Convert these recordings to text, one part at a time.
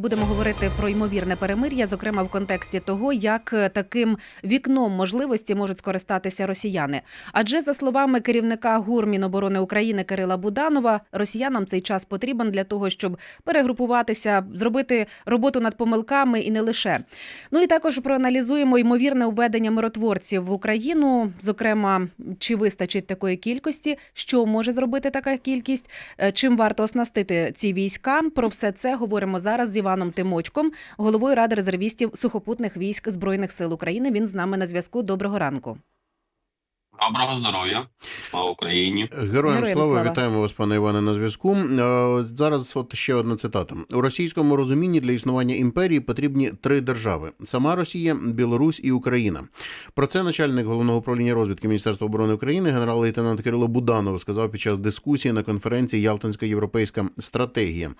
Будемо говорити про ймовірне перемир'я, зокрема в контексті того, як е, таким вікном можливості можуть скористатися росіяни. Адже за словами керівника ГУР Міноборони України Кирила Буданова, росіянам цей час потрібен для того, щоб перегрупуватися, зробити роботу над помилками і не лише. Ну і також проаналізуємо ймовірне введення миротворців в Україну, зокрема, чи вистачить такої кількості, що може зробити така кількість, е, чим варто оснастити ці війська. Про все це говоримо зараз з Тимочком, головою ради резервістів сухопутних військ збройних сил України. Він з нами на зв'язку. Доброго ранку. Доброго здоров'я, слава Україні. Героям, Героям слава, слава. вітаємо вас, пане Іване, на зв'язку. Е, Зараз от ще одна цитата. У російському розумінні для існування імперії потрібні три держави: сама Росія, Білорусь і Україна. Про це начальник головного управління розвідки Міністерства оборони України, генерал-лейтенант Кирило Буданов, сказав під час дискусії на конференції Ялтинська європейська стратегія.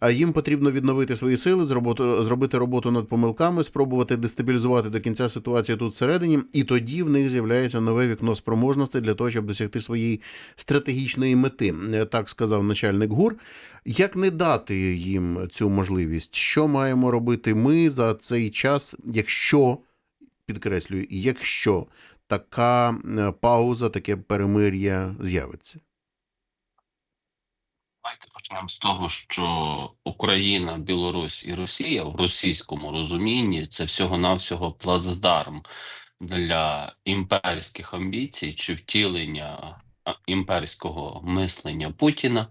А їм потрібно відновити свої сили, зробити, зробити роботу над помилками, спробувати дестабілізувати до кінця ситуацію тут всередині, і тоді в них з'являється нове вікно спроможностей для того, щоб досягти своєї стратегічної мети. Е, Так сказав начальник ГУР. Як не дати їм цю можливість? Що маємо робити ми за цей час, якщо підкреслюю, якщо така е, пауза, таке перемир'я з'явиться? Давайте почнемо з того, що Україна, Білорусь і Росія в російському розумінні це всього-навсього плацдарм для імперських амбіцій чи втілення імперського мислення Путіна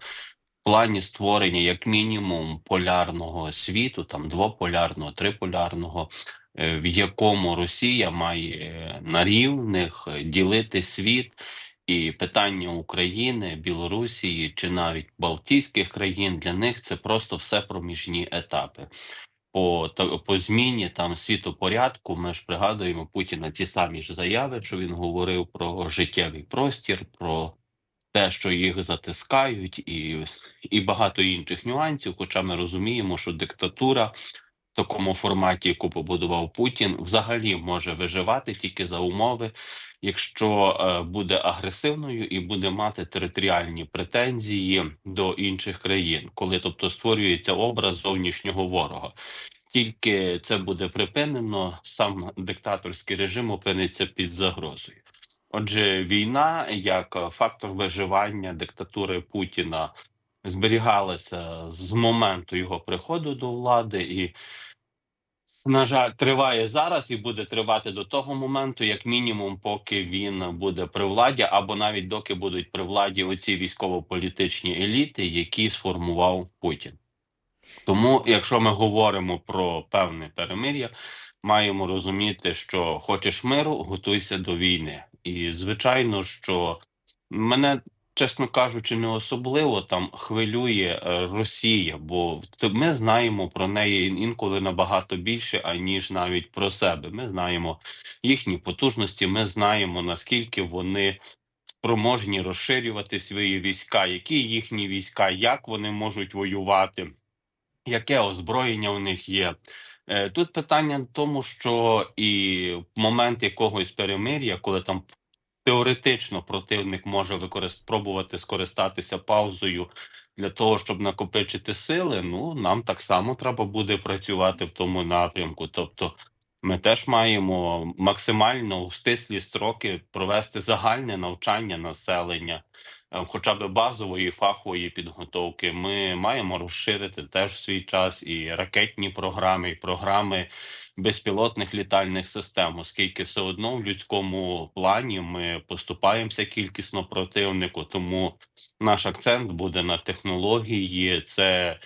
в плані створення як мінімум полярного світу, там двополярного, триполярного, е, в якому Росія має е, на рівних е, ділити світ. І питання України, Білорусі чи навіть Балтійських країн для них це просто все проміжні етапи. По, по зміні там світопорядку ми ж пригадуємо Путіна ті самі ж заяви, що він говорив про життєвий простір, про те, що їх затискають, і, і багато інших нюансів. Хоча ми розуміємо, що диктатура такому форматі, яку побудував Путін, взагалі може виживати тільки за умови, якщо е, буде агресивною і буде мати територіальні претензії до інших країн, коли тобто створюється образ зовнішнього ворога. Тільки це буде припинено, сам диктаторський режим опиниться під загрозою. Отже, війна як фактор виживання диктатури Путіна зберігалася з моменту його приходу до влади, і, на жаль, триває зараз і буде тривати до того моменту, як мінімум, поки він буде при владі, або навіть доки будуть при владі оці військово-політичні еліти, які сформував Путін. Тому, якщо ми говоримо про певне перемир'я, маємо розуміти, що хочеш миру, готуйся до війни. І звичайно, що мене, чесно кажучи, не особливо там хвилює е, Росія, бо ми знаємо про неї інколи набагато більше, аніж навіть про себе. Ми знаємо їхні потужності, ми знаємо наскільки вони спроможні розширювати свої війська, які їхні війська, як вони можуть воювати яке озброєння у них є. Е, Тут питання в тому, що і момент якогось перемир'я, коли там теоретично противник може спробувати скористатися паузою для того, щоб накопичити сили, ну нам так само треба буде працювати в тому напрямку. Тобто, ми теж маємо максимально в стислі строки провести загальне навчання населення, е, хоча б базової фахової підготовки. Ми маємо розширити теж в свій час і ракетні програми, і програми безпілотних літальних систем, оскільки все одно в людському плані ми поступаємося кількісно противнику, тому наш акцент буде на технології. Це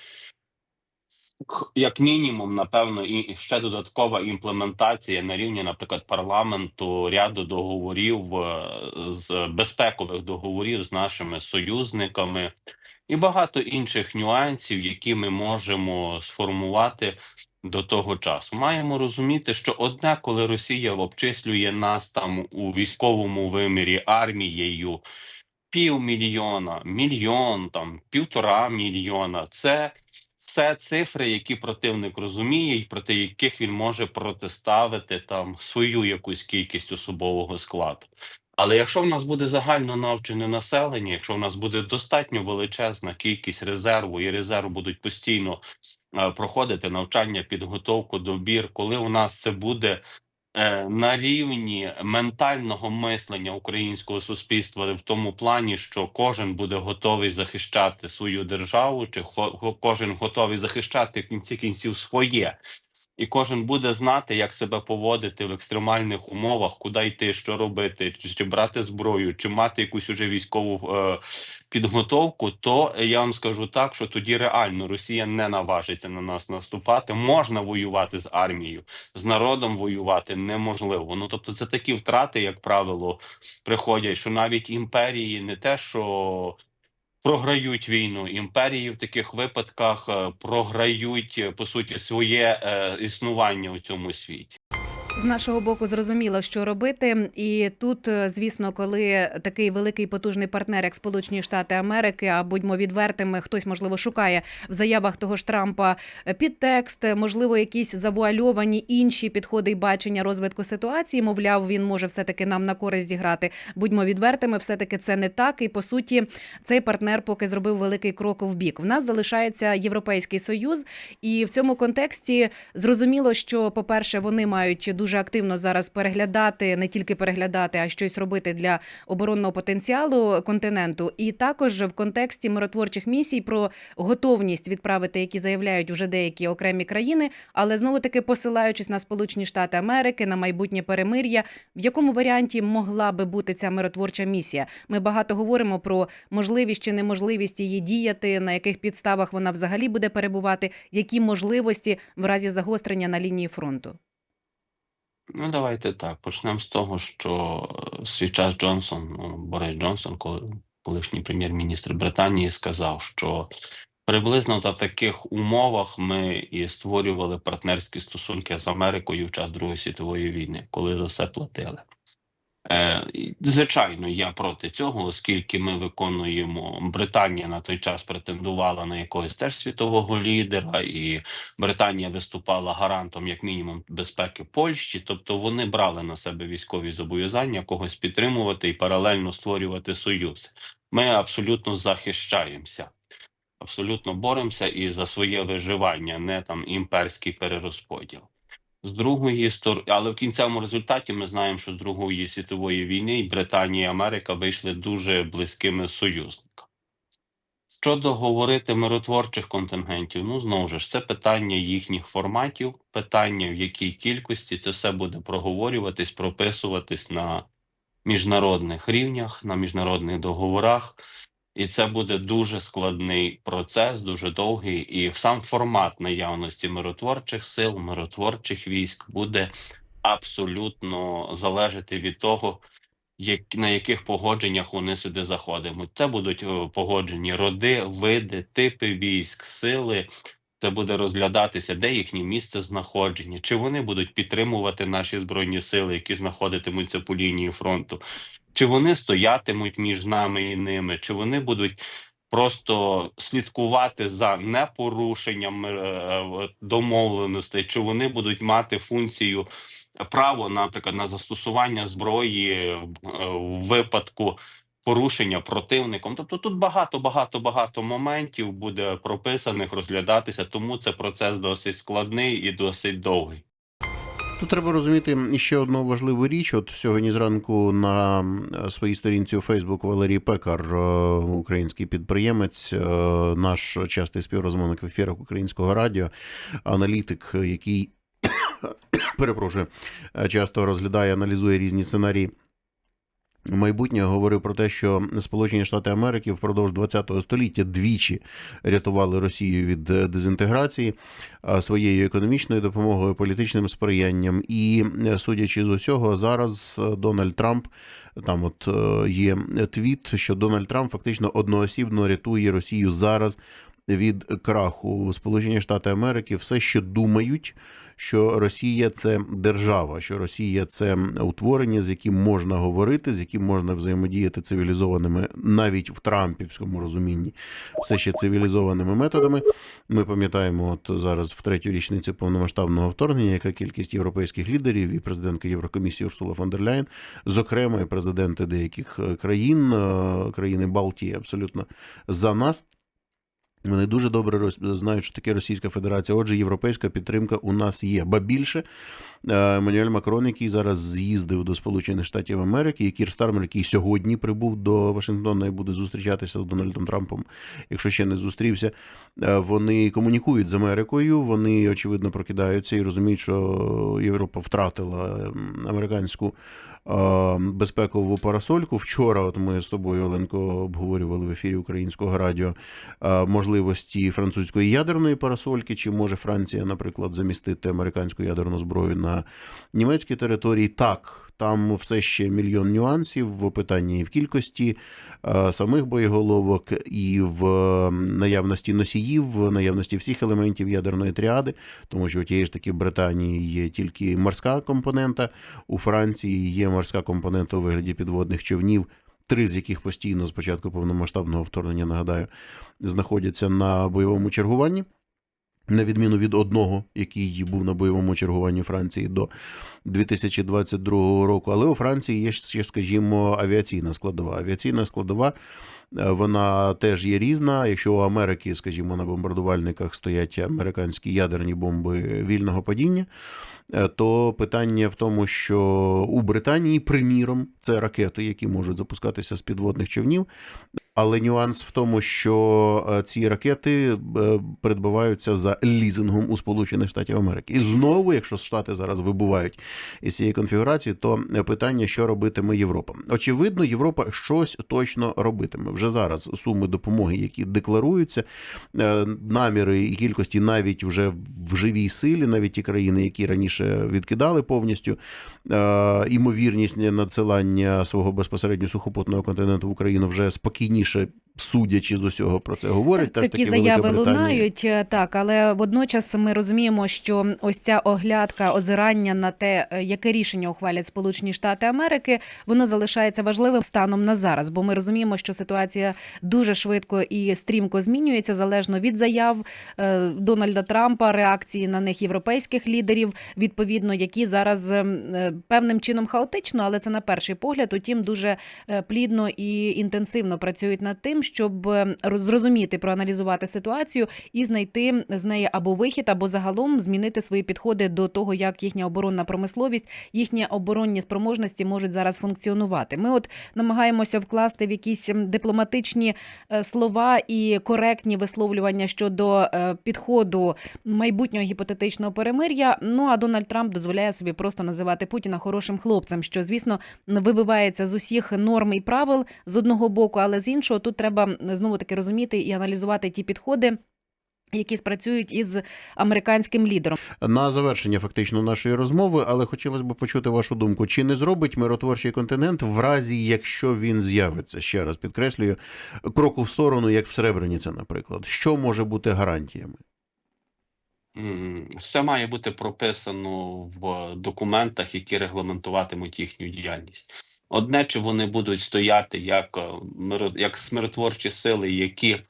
як мінімум, напевно, і і ще додаткова імплементація на рівні, наприклад, парламенту ряду договорів е, з безпекових договорів з нашими союзниками і багато інших нюансів, які ми можемо сформувати до того часу. Маємо розуміти, що одне, коли Росія обчислює нас там у військовому вимірі армією. Півмільйона, мільйон, там півтора мільйона. Це все цифри, які противник розуміє, і проти яких він може протиставити там свою якусь кількість особового складу. Але якщо в нас буде загально навчене населення, якщо в нас буде достатньо величезна кількість резерву, і резерв будуть постійно е, проходити навчання, підготовку, добір, коли у нас це буде е, на рівні ментального мислення українського суспільства в тому плані, що кожен буде готовий захищати свою державу, чи кожен готовий захищати в кінці кінців своє, і кожен буде знати, як себе поводити в екстремальних умовах, куди йти, що робити, чи, брати зброю, чи мати якусь уже військову е, підготовку, то я вам скажу так, що тоді реально Росія не наважиться на нас наступати. Можна воювати з армією, з народом воювати неможливо. Ну тобто, це такі втрати, як правило, приходять, що навіть імперії не те, що. Програють війну імперії в таких випадках е, програють е, по суті своє е, існування у цьому світі. З нашого боку зрозуміло, що робити. І тут, е, звісно, коли такий великий потужний партнер, як Сполучені Штати Америки, а будьмо відвертими, хтось можливо шукає в заявах того ж Трампа е, підтекст, е, можливо, якісь завуальовані інші підходи і бачення розвитку ситуації. Мовляв, він може все таки нам на користь зіграти. Будьмо відвертими, все таки це не так. І по суті, цей партнер поки зробив великий крок в бік. В нас залишається Європейський Союз, і в цьому контексті зрозуміло, що, по-перше, вони мають дуже активно зараз переглядати, не тільки переглядати, а щось робити для оборонного потенціалу континенту. І також в контексті миротворчих місій про готовність відправити, які заявляють вже деякі окремі країни, але знову таки посилаючись на Сполучені Штати Америки, на майбутнє перемир'я, в якому варіанті могла би бути ця миротворча місія? Ми багато говоримо про можливість чи неможливість її діяти, на яких підставах вона взагалі буде перебувати, які можливості в разі загострення на лінії фронту. Ну, давайте так. Почнемо з того, що е, свій час Джонсон, ну, Борис Джонсон, колишній прем'єр-міністр Британії, сказав, що приблизно в таких умовах ми і створювали партнерські стосунки з Америкою в час Другої світової війни, коли за все платили. Е, звичайно, я проти цього, оскільки ми виконуємо Британія на той час претендувала на якогось теж світового лідера, і Британія виступала гарантом, як мінімум, безпеки Польщі. Тобто вони брали на себе військові зобов'язання когось підтримувати і паралельно створювати союз. Ми абсолютно захищаємося, абсолютно боремося і за своє виживання, не там імперський перерозподіл. З другої сторони, але в кінцевому результаті ми знаємо, що з Другої світової війни і Британія і Америка вийшли дуже близькими союзниками. Щодо говорити миротворчих контингентів, ну знову ж це питання їхніх форматів, питання в якій кількості це все буде проговорюватись, прописуватись на міжнародних рівнях, на міжнародних договорах. І це буде дуже складний процес, дуже довгий, і сам формат наявності миротворчих сил, миротворчих військ буде абсолютно залежати від того, як, на яких погодженнях вони сюди заходитимуть. Це будуть е, погоджені роди, види, типи військ, сили. Це буде розглядатися, де їхнє місце знаходження, чи вони будуть підтримувати наші збройні сили, які знаходитимуться по лінії фронту, чи вони стоятимуть між нами і ними, чи вони будуть просто слідкувати за непорушенням е, домовленостей, чи вони будуть мати функцію право, наприклад, на застосування зброї е, в випадку порушення противником. Тобто тут багато, багато, багато моментів буде прописаних, розглядатися, тому це процес досить складний і досить довгий. Тут треба розуміти ще одну важливу річ. От сьогодні зранку на своїй сторінці у Фейсбук Валерій Пекар, е, український підприємець, е, наш частий співрозмовник в ефірах українського радіо, аналітик, який перепрошую, часто розглядає, аналізує різні сценарії. Майбутнє говорив про те, що Сполучені Штати Америки впродовж ХХ століття двічі рятували Росію від е, дезінтеграції своєю економічною допомогою, політичним сприянням. І е, судячи з усього, зараз е, Дональд Трамп там от е, є твіт, що Дональд Трамп фактично одноосібно рятує Росію зараз від краху. Сполучені Штати Америки все ще думають, що Росія це держава, що Росія це утворення, з яким можна говорити, з яким можна взаємодіяти цивілізованими, навіть в Трампівському розумінні, все ще цивілізованими методами. Ми пам'ятаємо, от зараз в третю річницю повномасштабного вторгнення, яка кількість європейських лідерів і президентка Єврокомісії Урсула фон дер Ляєн, зокрема і президенти деяких країн, е, країни Балтії, абсолютно за нас. Вони дуже добре знають, що таке Російська Федерація. Отже, європейська підтримка у нас є. Ба більше е, Еммануель Макрон, який зараз з'їздив до Сполучених Штатів Америки, і Кір Стармер, який сьогодні прибув до Вашингтона і буде зустрічатися з Дональдом Трампом, якщо ще не зустрівся. е, Вони комунікують з Америкою. Вони очевидно прокидаються і розуміють, що Європа втратила американську безпекову парасольку. Вчора, от ми з тобою, Оленко, обговорювали в ефірі українського радіо можливості французької ядерної парасольки, чи може Франція, наприклад, замістити американську ядерну зброю на німецькій території. Так, там все ще мільйон нюансів в питанні і в кількості е, самих боєголовок, і в е, наявності носіїв, в наявності всіх елементів ядерної тріади, тому що у тієї ж таки Британії є тільки морська компонента, у Франції є морська компонента у вигляді підводних човнів. Три з яких постійно з початку повномасштабного вторгнення, нагадаю, знаходяться на бойовому чергуванні, на відміну від одного, який був на бойовому чергуванні Франції до 2022 року. Але у Франції є ще, скажімо, авіаційна складова. Авіаційна складова е, вона теж є різна. Якщо у Америки, скажімо, на бомбардувальниках стоять американські ядерні бомби вільного падіння, е, то питання в тому, що у Британії, приміром, це ракети, які можуть запускатися з підводних човнів. Але нюанс в тому, що е, ці ракети е, придбаваються за лізингом у Сполучених Штатів Америки. І знову, якщо Штати зараз вибувають із цієї конфігурації, то питання, що робитиме Європа. Очевидно, Європа щось точно робитиме. Вже зараз суми допомоги, які декларуються, е, наміри і кількості навіть вже в живій силі, навіть ті країни, які раніше відкидали повністю е, імовірність надсилання свого безпосередньо сухопутного континенту в Україну вже спокійніше, судячи з усього про це говорять. Теж Такі таки заяви лунають, е, так, але водночас ми розуміємо, що ось ця оглядка, озирання на те, е, яке рішення ухвалять Сполучені Штати Америки, воно залишається важливим станом на зараз, бо ми розуміємо, що ситуація дуже швидко і стрімко змінюється залежно від заяв е, Дональда Трампа, реакції на них європейських лідерів, відповідно, які зараз ем, певним чином хаотично, але це на перший погляд, утім дуже плідно і інтенсивно працюють над тим, щоб е, зрозуміти, проаналізувати ситуацію і знайти з неї або вихід, або загалом змінити свої підходи до того, як їхня оборонна промисловість, їхні оборонні спроможності можуть зараз функціонувати. Ми от намагаємося вкласти в якісь дипломатичні е, слова і коректні висловлювання щодо е, підходу майбутнього гіпотетичного перемир'я. Ну а Дональд Трамп дозволяє собі просто називати Путіна хорошим хлопцем, що звісно вибивається з усіх норм і правил з одного боку, але з іншого тут треба знову таки розуміти і аналізувати ті підходи. Які спрацюють із американським лідером, на завершення фактично нашої розмови, але хотілося б почути вашу думку. Чи не зробить миротворчий континент в разі, якщо він з'явиться? Ще раз підкреслюю кроку в сторону, як в Сребреніці, наприклад, що може бути гарантіями? Все має бути прописано в документах, які регламентуватимуть їхню діяльність. Одне, чи вони будуть стояти як, е, як смиротворчі сили, які е,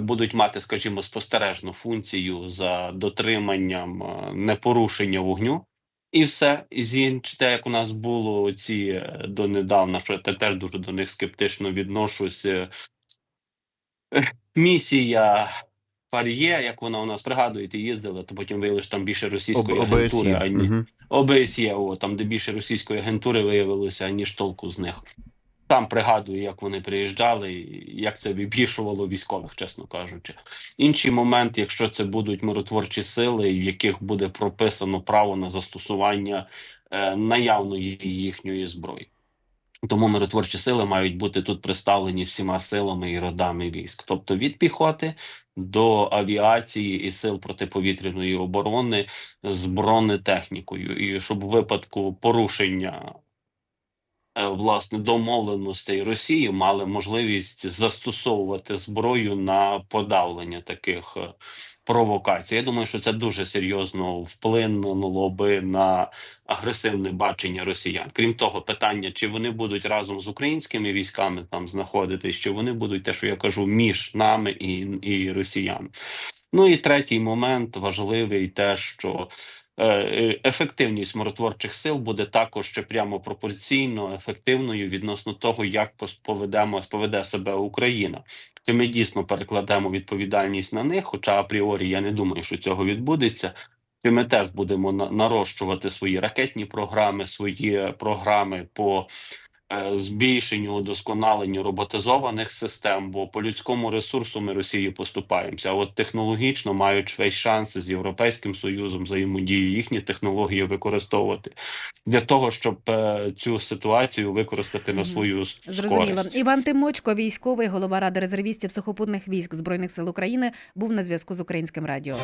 будуть мати, скажімо, спостережну функцію за дотриманням е, непорушення вогню, і все. З інч, те, як у нас було ці донедавна, що я теж дуже до них скептично відношусь. Місія Фар'є, як вона у нас пригадуєте, їздила, то потім виявили, що там більше російської Об- агентури, ОБСЄ. ані Мгм. ОБСЄ, о, там де більше російської агентури виявилося, ніж толку з них. Там пригадую, як вони приїжджали, як це вибішувало військових, чесно кажучи. Інший момент, якщо це будуть миротворчі сили, в яких буде прописано право на застосування е, наявної їхньої зброї. Тому миротворчі сили мають бути тут представлені всіма силами і родами військ, тобто від піхоти до авіації і сил протиповітряної оборони з бронетехнікою, і щоб у випадку порушення власне домовленостей Росії мали можливість застосовувати зброю на подавлення таких е, провокацій. Я думаю, що це дуже серйозно вплинуло би на агресивне бачення росіян. Крім того, питання, чи вони будуть разом з українськими військами там знаходитись, чи вони будуть те, що я кажу, між нами і, і росіян. Ну і третій момент важливий, те, що е, ефективність миротворчих сил буде також ще прямо пропорційно ефективною відносно того, як поведемо поведе себе Україна. Чи ми дійсно перекладемо відповідальність на них? Хоча апріорі я не думаю, що цього відбудеться. Чи ми теж будемо на- нарощувати свої ракетні програми, свої програми по е, збільшенню, удосконаленню роботизованих систем, бо по людському ресурсу ми Росії поступаємося. А от технологічно мають весь шанс з Європейським Союзом взаємодії їхні технології використовувати для того, щоб е, цю ситуацію використати на свою Зрозуміло. користь. Іван Тимочко, військовий голова ради резервістів сухопутних військ збройних сил України, був на зв'язку з українським радіо.